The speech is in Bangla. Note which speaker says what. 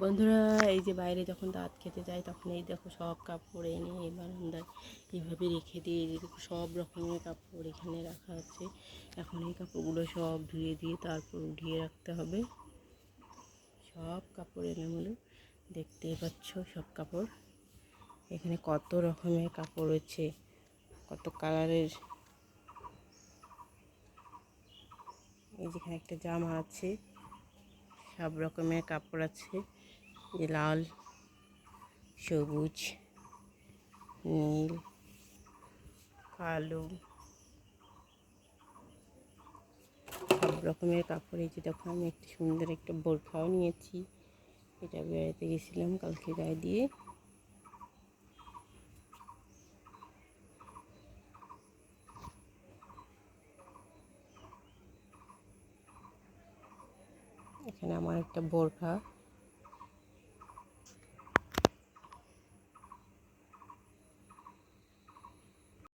Speaker 1: বন্ধুরা, এই যে বাইরে যখন দাঁত খেতে যায় তখন এই দেখো সব কাপড় এনে এই বারান্দায় এইভাবে রেখে দিয়ে এই দেখো সব রকমের কাপড় এখানে রাখা আছে। এখন এই কাপড়গুলো সব ধুয়ে দিয়ে তারপর উঠিয়ে রাখতে হবে। সব কাপড় এলোমেলো দেখতেই পাচ্ছ সব কাপড়। এখানে কত রকমের কাপড় রয়েছে, কত কালারের। এই যেখানে একটা জামা আছে, সব রকমের কাপড় আছে। যে লাল, সবুজ, নীল, কালো, সব রকমের কাপড় যে দেখো, আমি একটা সুন্দর একটা বোরখাও নিয়েছি। এটা বেড়াতে গেছিলাম কালকে গায়ে দিয়ে। এখানে আমার একটা বোরখা।